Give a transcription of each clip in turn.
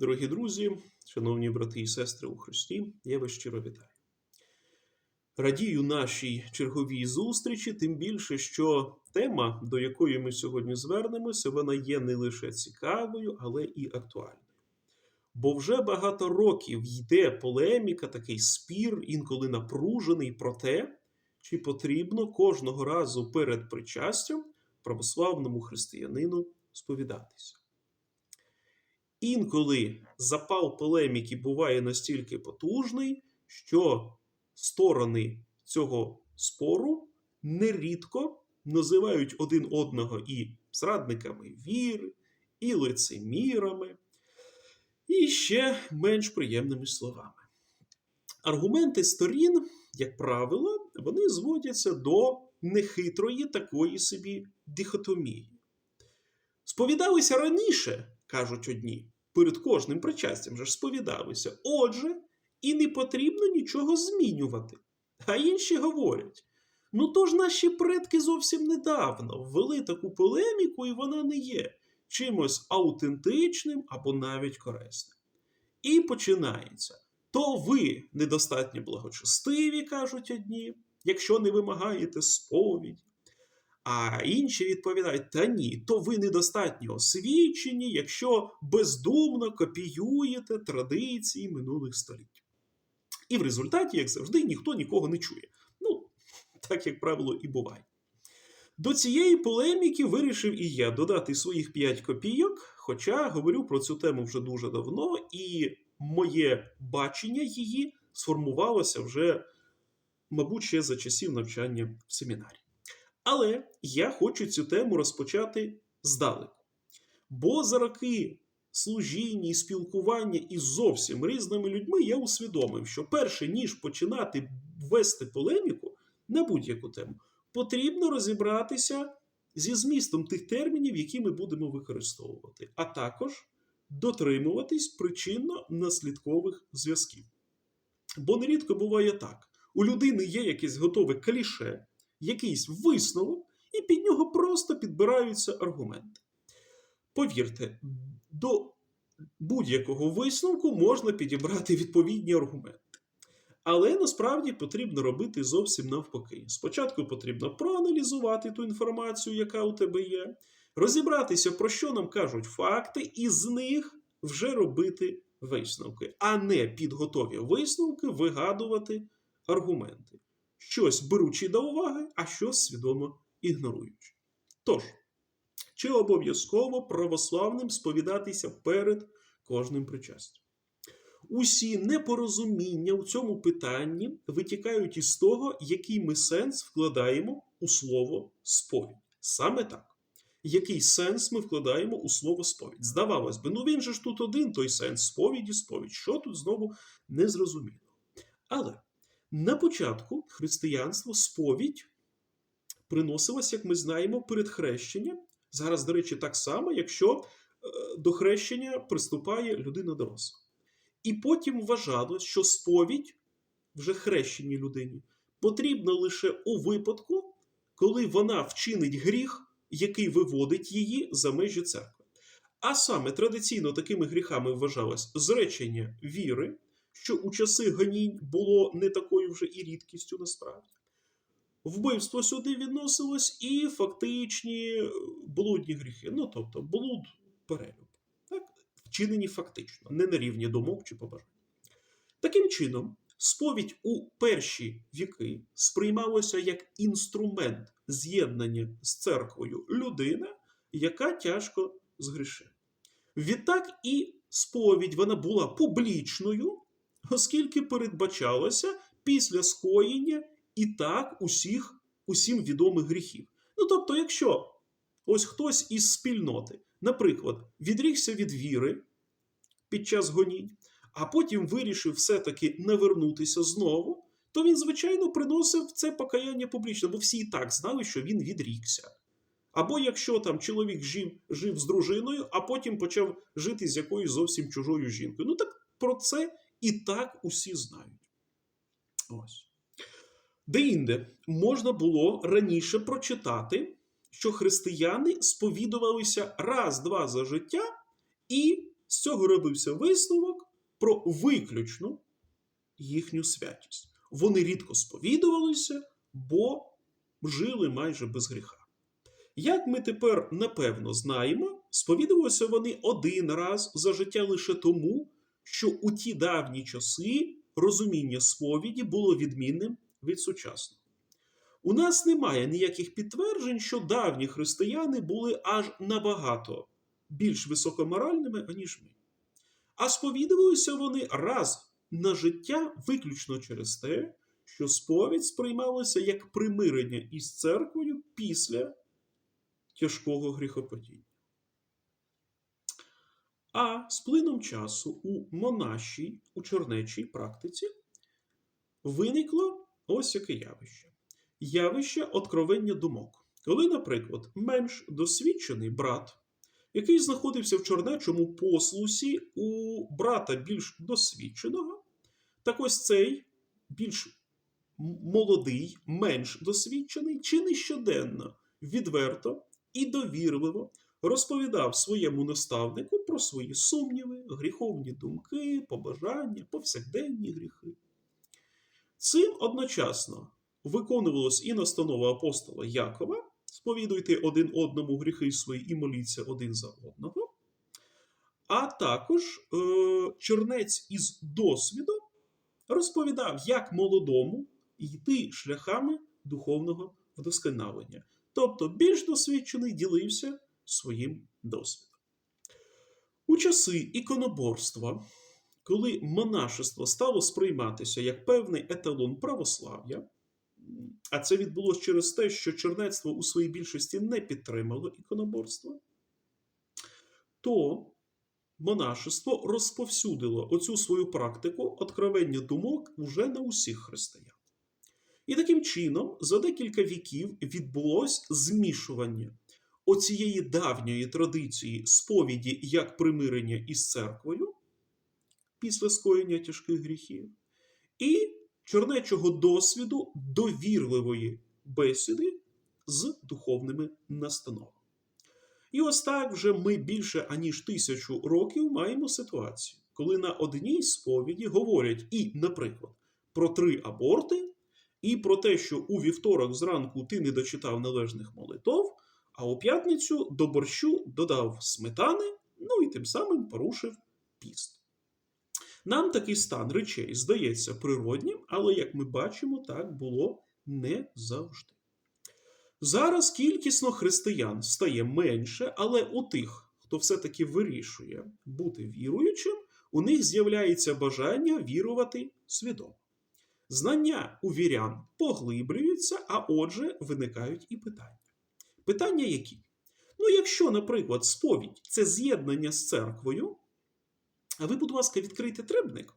Дорогі друзі, шановні брати і сестри у Христі, я вас щиро вітаю. Радію нашій черговій зустрічі, тим більше, що тема, до якої ми сьогодні звернемося, вона є не лише цікавою, але і актуальною. Бо вже багато років йде полеміка, такий спір, інколи напружений про те, чи потрібно кожного разу перед причастям православному християнину сповідатися. Інколи запал полеміки буває настільки потужний, що сторони цього спору нерідко називають один одного і зрадниками віри, і лицемірами, і ще менш приємними словами. Аргументи сторін, як правило, вони зводяться до нехитрої такої собі дихотомії. Сповідалися раніше, кажуть одні, перед кожним причастям же ж сповідалися. Отже, і не потрібно нічого змінювати. А інші говорять: ну то ж наші предки зовсім недавно ввели таку полеміку, і вона не є чимось аутентичним або навіть корисним. І починається. То ви недостатньо благочестиві, кажуть одні, якщо не вимагаєте сповіді. А інші відповідають: та ні, то ви недостатньо освічені, якщо бездумно копіюєте традиції минулих століть. І в результаті, як завжди, ніхто нікого не чує. Ну, так як правило, і буває. До цієї полеміки вирішив і я додати своїх 5 копійок, хоча говорю про цю тему вже дуже давно, і моє бачення її сформувалося вже, мабуть, ще за часів навчання в семінарі. Але я хочу цю тему розпочати здалеку. Бо за роки служіння і спілкування із зовсім різними людьми я усвідомив, що перше ніж починати вести полеміку на будь-яку тему, потрібно розібратися зі змістом тих термінів, які ми будемо використовувати, а також дотримуватись причинно-наслідкових зв'язків. Бо нерідко буває так: у людини є якесь готове кліше, якийсь висновок, і під нього просто підбираються аргументи. Повірте, до будь-якого висновку можна підібрати відповідні аргументи. Але насправді потрібно робити зовсім навпаки. Спочатку потрібно проаналізувати ту інформацію, яка у тебе є, розібратися, про що нам кажуть факти, і з них вже робити висновки, а не під готові висновки вигадувати аргументи. Щось беручи до уваги, а щось свідомо ігноруючи. Тож, чи обов'язково православним сповідатися перед кожним причастям? Усі непорозуміння у цьому питанні витікають із того, який ми сенс вкладаємо у слово сповідь. Саме так. Який сенс ми вкладаємо у слово сповідь? Здавалось би, ну він же ж тут один той сенс сповіді, сповідь. Що тут знову незрозуміло. Але на початку християнство сповідь приносилась, як ми знаємо, перед хрещенням. Зараз, до речі, так само, якщо е, до хрещення приступає людина доросла. І потім вважалось, що сповідь вже хрещеній людині потрібна лише у випадку, коли вона вчинить гріх, який виводить її за межі церкви. А саме традиційно такими гріхами вважалось зречення віри, що у часи гонінь було не такою вже і рідкістю насправді. Вбивство сюди відносилось і фактичні блудні гріхи, ну тобто блуд перелюб. Так? Вчинені фактично, не на рівні думок чи побажань. Таким чином, сповідь у перші віки сприймалося як інструмент з'єднання з церквою людина, яка тяжко згрішила. Відтак і сповідь вона була публічною, оскільки передбачалося після скоєння і так усіх усім відомих гріхів. Ну тобто, якщо ось хтось із спільноти, наприклад, відрігся від віри під час гонінь, а потім вирішив все-таки навернутися знову, то він, звичайно, приносив це покаяння публічно, бо всі і так знали, що він відрікся. Або якщо там чоловік жив жив з дружиною, а потім почав жити з якоюсь зовсім чужою жінкою. Ну так про це і так усі знають. Ось. Деінде можна було раніше прочитати, що християни сповідувалися раз-два за життя і з цього робився висновок про виключну їхню святість. Вони рідко сповідувалися, бо жили майже без гріха. Як ми тепер напевно знаємо, сповідувалися вони один раз за життя лише тому, що у ті давні часи розуміння сповіді було відмінним від сучасного. У нас немає ніяких підтверджень, що давні християни були аж набагато більш високоморальними, аніж ми. А сповідувалися вони раз на життя виключно через те, що сповідь сприймалася як примирення із церквою після тяжкого гріхопадіння. А з плином часу у монашій, у чернечій практиці виникло ось яке явище. Явище откровення думок. Коли, наприклад, менш досвідчений брат, який знаходився в чернечому послусі у брата більш досвідченого, так ось цей більш молодий, менш досвідчений, чи не щоденно, відверто і довірливо розповідав своєму наставнику про свої сумніви, гріховні думки, побажання, повсякденні гріхи. Цим одночасно виконувалось і настанова апостола Якова сповідуйте один одному гріхи свої і моліться один за одного. А також е, чернець із досвідом розповідав, як молодому йти шляхами духовного вдосконалення. Тобто більш досвідчений ділився своїм досвідом. У часи іконоборства, коли монашество стало сприйматися як певний еталон православ'я, а це відбулося через те, що чернецтво у своїй більшості не підтримало іконоборство, то монашество розповсюдило оцю свою практику откровення думок уже на усіх християн. І таким чином, за декілька віків відбулось змішування оцієї давньої традиції сповіді як примирення із церквою після скоєння тяжких гріхів, і чернечого досвіду довірливої бесіди з духовними настановами. І ось так вже ми більше аніж тисячу років маємо ситуацію, коли на одній сповіді говорять і, наприклад, про три аборти, і про те, що у вівторок зранку ти не дочитав належних молитов, а у п'ятницю до борщу додав сметани, ну і тим самим порушив піст. Нам такий стан речей здається природнім, але, як ми бачимо, так було не завжди. Зараз кількісно християн стає менше, але у тих, хто все-таки вирішує бути віруючим, у них з'являється бажання вірувати свідомо. Знання у вірян поглиблюються, а отже, виникають і питання. Питання які? Ну, якщо, наприклад, сповідь це з'єднання з церквою, а ви, будь ласка, відкрийте требник.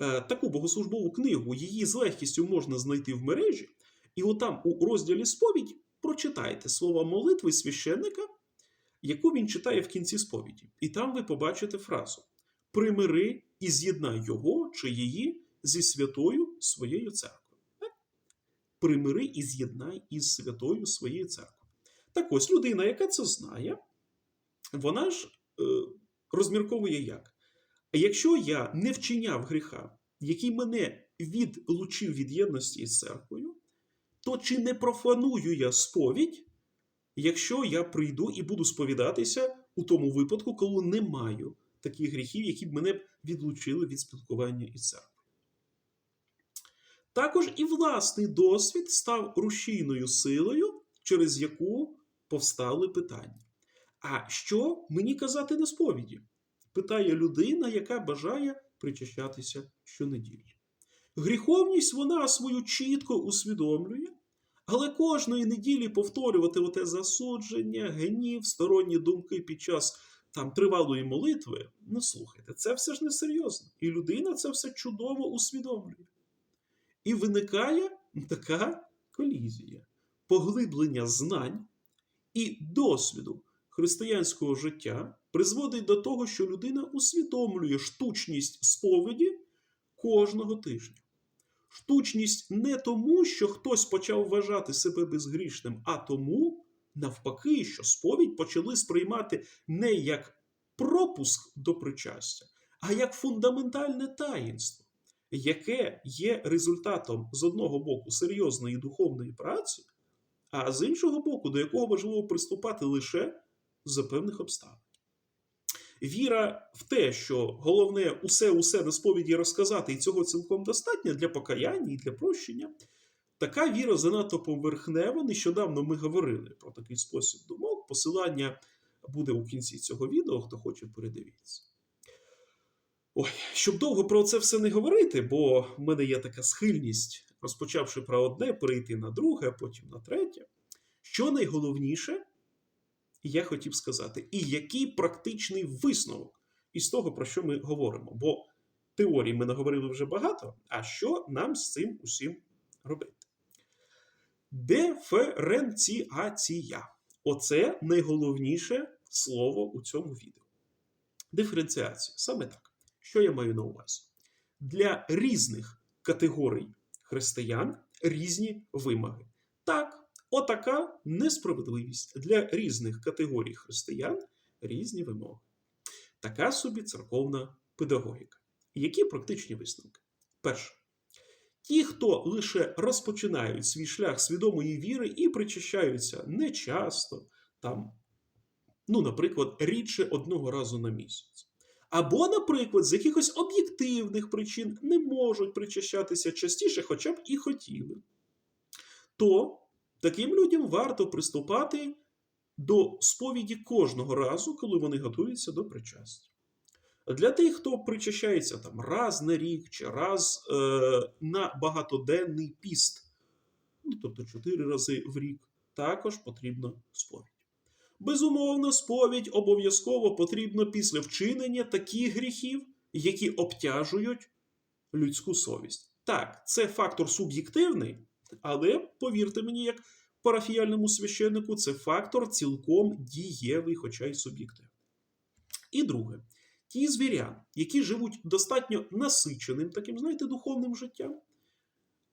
Е, Таку богослужбову книгу, її з легкістю можна знайти в мережі, і отам у розділі сповідь прочитайте слова молитви священника, яку він читає в кінці сповіді. І там ви побачите фразу: примири і з'єднай його чи її зі святою своєю церквою. Примири і з'єднай із святою своєю церквою. Так ось людина, яка це знає, вона ж е, розмірковує як? Якщо я не вчиняв гріха, який мене відлучив від єдності із церквою, то чи не профаную я сповідь, якщо я прийду і буду сповідатися у тому випадку, коли не маю таких гріхів, які б мене відлучили від спілкування із церквою? Також і власний досвід став рушійною силою, через яку повстали питання. А що мені казати на сповіді? питає людина, яка бажає причащатися щонеділі. Гріховність вона свою чітко усвідомлює, але кожної неділі повторювати оте засудження, гнів, сторонні думки під час там тривалої молитви. Ну, слухайте, це все ж не серйозно. І людина це все чудово усвідомлює. І виникає така колізія, поглиблення знань і досвіду християнського життя призводить до того, що людина усвідомлює штучність сповіді кожного тижня. Штучність не тому, що хтось почав вважати себе безгрішним, а тому, навпаки, що сповідь почали сприймати не як пропуск до причастя, а як фундаментальне таїнство, яке є результатом з одного боку серйозної духовної праці, а з іншого боку, до якого важливо приступати лише за певних обставин. Віра в те, що головне усе-усе на сповіді розказати, і цього цілком достатньо для покаяння і для прощення. Така віра занадто поверхнева. Нещодавно ми говорили про такий спосіб думок. Посилання буде у кінці цього відео, хто хоче, передивіться. Ой, щоб довго про це все не говорити, бо в мене є така схильність, розпочавши про одне, перейти на друге, потім на третє. Що найголовніше, я хотів сказати, і який практичний висновок із того, про що ми говоримо. Бо теорії ми наговорили вже багато, а що нам з цим усім робити? Диференціація. Оце найголовніше слово у цьому відео. Диференціація. Саме так. Що я маю на увазі? Для різних категорій християн різні вимоги. Так, отака несправедливість для різних категорій християн різні вимоги. Така собі церковна педагогіка. Які практичні висновки? Перше. Ті, хто лише розпочинають свій шлях свідомої віри і причащаються нечасто, там, ну, наприклад, рідше одного разу на місяць. Або, наприклад, з якихось об'єктивних причин не можуть причащатися частіше, хоча б і хотіли, то таким людям варто приступати до сповіді кожного разу, коли вони готуються до причастя. Для тих, хто причащається там раз на рік чи раз е, на багатоденний піст, ну, тобто чотири рази в рік, також потрібна сповідь. Безумовно, сповідь обов'язково потрібно після вчинення таких гріхів, які обтяжують людську совість. Так, це фактор суб'єктивний, але повірте мені, як парафіяльному священнику, це фактор цілком дієвий, хоча й суб'єктивний. І друге, ті звіряни, які живуть достатньо насиченим таким, знаєте, духовним життям,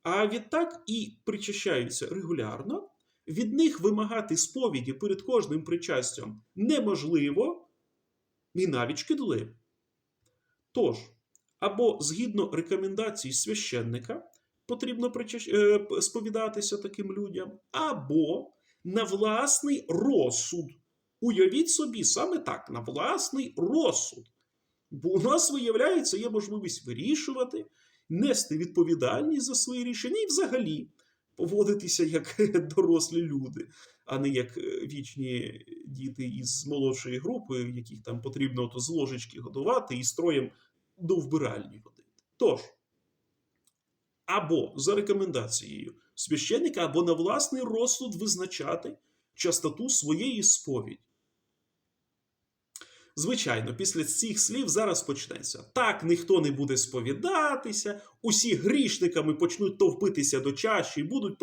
а відтак і причащаються регулярно, від них вимагати сповіді перед кожним причастям неможливо і навіть шкідливо. Тож, або згідно рекомендацій священника, потрібно е, сповідатися таким людям, або на власний розсуд. Уявіть собі, саме так, на власний розсуд. Бо у нас, виявляється, є можливість вирішувати, нести відповідальність за свої рішення і взагалі поводитися як дорослі люди, а не як вічні діти із молодшої групи, яких там потрібно ото з ложечки годувати і строєм до вбиральні водити. Тож, або за рекомендацією священника, або на власний розсуд визначати частоту своєї сповіді. Звичайно, після цих слів зараз почнеться. Так ніхто не буде сповідатися, усі грішниками почнуть товпитися до чаші і будуть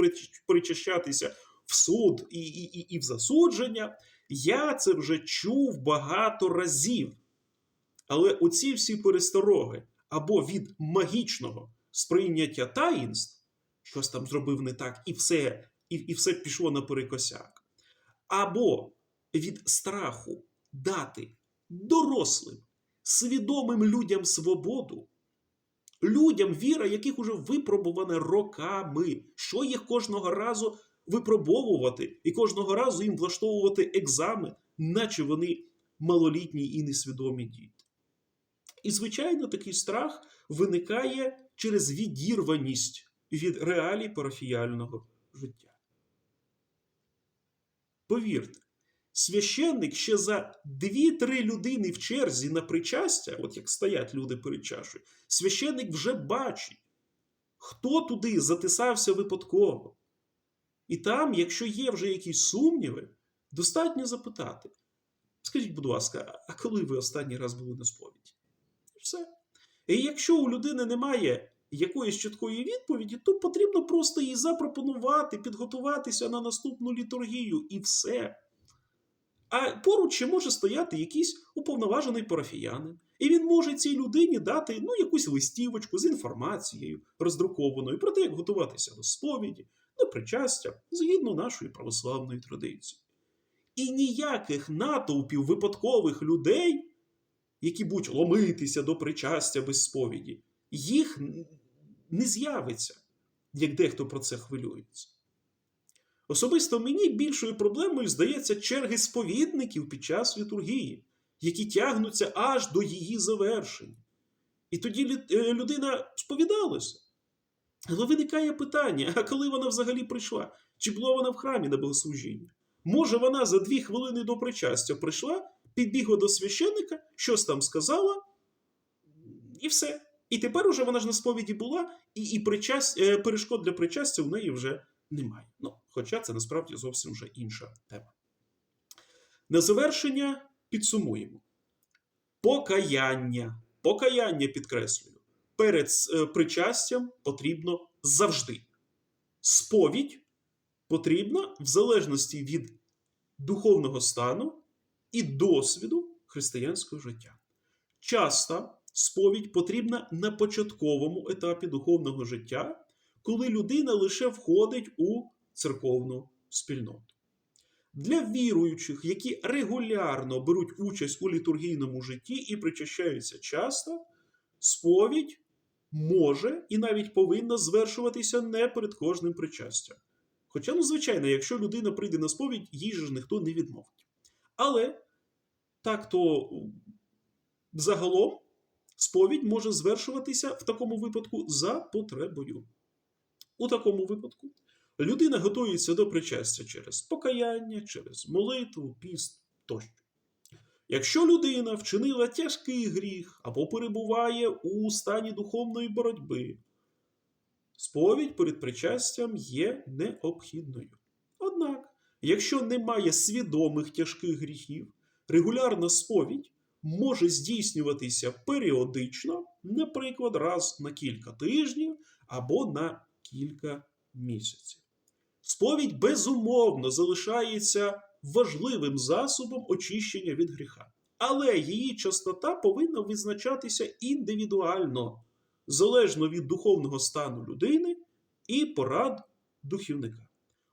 причащатися в суд і, і, і, і в засудження. Я це вже чув багато разів. Але оці всі перестороги або від магічного сприйняття таїнств, щось там зробив не так, і все, і, і все пішло наперекосяк, або від страху дати дорослим, свідомим людям свободу, людям, віра, яких уже випробувана роками, що їх кожного разу випробовувати і кожного разу їм влаштовувати екзамен, наче вони малолітні і несвідомі діти. І, звичайно, такий страх виникає через відірваність від реалій парафіяльного життя. Повірте, священник ще за дві-три людини в черзі на причастя, от як стоять люди перед чашею, священник вже бачить, хто туди затисався випадково. І там, якщо є вже якісь сумніви, достатньо запитати. Скажіть, будь ласка, а коли ви останній раз були на сповіді? Все. І якщо у людини немає якоїсь чіткої відповіді, то потрібно просто їй запропонувати, підготуватися на наступну літургію і все. А поруч ще може стояти якийсь уповноважений парафіянин. І він може цій людині дати ну, якусь листівочку з інформацією, роздрукованою про те, як готуватися до сповіді, до причастя, згідно нашої православної традиції. І ніяких натовпів випадкових людей які будуть ломитися до причастя без сповіді, їх не з'явиться, як дехто про це хвилюється. Особисто мені більшою проблемою здається черги сповідників під час літургії, які тягнуться аж до її завершення. І тоді е, людина сповідалася. Але виникає питання: а коли вона взагалі прийшла? Чи була вона в храмі на богослужіння? Може, вона за дві хвилини до причастя прийшла, підбігла до священника, щось там сказала, і все. І тепер уже вона ж на сповіді була, і, і причасть, е, перешкод для причастя у неї вже немає. Ну, хоча це насправді зовсім вже інша тема. На завершення підсумуємо. Покаяння. Покаяння підкреслюю. Перед е, причастям потрібно завжди. Сповідь потрібна в залежності від духовного стану і досвіду християнського життя. Часто сповідь потрібна на початковому етапі духовного життя, коли людина лише входить у церковну спільноту. Для віруючих, які регулярно беруть участь у літургійному житті і причащаються часто, сповідь може і навіть повинна звершуватися не перед кожним причастям. Хоча, ну, звичайно, якщо людина прийде на сповідь, їй ж ніхто не відмовить. Але так то загалом сповідь може звершуватися в такому випадку за потребою. У такому випадку людина готується до причастя через покаяння, через молитву, піст тощо. Якщо людина вчинила тяжкий гріх або перебуває у стані духовної боротьби, сповідь перед причастям є необхідною. Однак, якщо немає свідомих тяжких гріхів, регулярна сповідь може здійснюватися періодично, наприклад, раз на кілька тижнів або на кілька місяців. Сповідь безумовно залишається важливим засобом очищення від гріха, але її частота повинна визначатися індивідуально, залежно від духовного стану людини і порад духівника.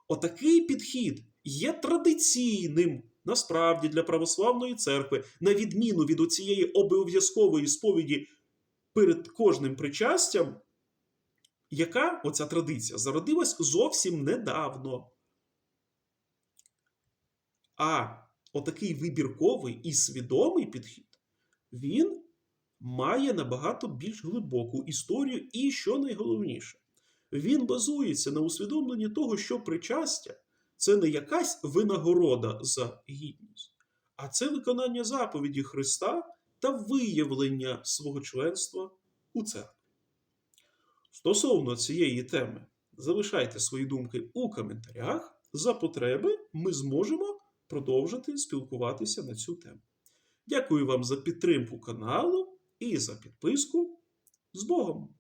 Отакий підхід є традиційним насправді для православної церкви, на відміну від оцієї обов'язкової сповіді перед кожним причастям, яка оця традиція зародилась зовсім недавно. А отакий вибірковий і свідомий підхід, він має набагато більш глибоку історію, і, що найголовніше, він базується на усвідомленні того, що причастя це не якась винагорода за гідність, а це виконання заповіді Христа та виявлення свого членства у церкві. Стосовно цієї теми, залишайте свої думки у коментарях. За потреби ми зможемо продовжити спілкуватися на цю тему. Дякую вам за підтримку каналу і за підписку. З Богом!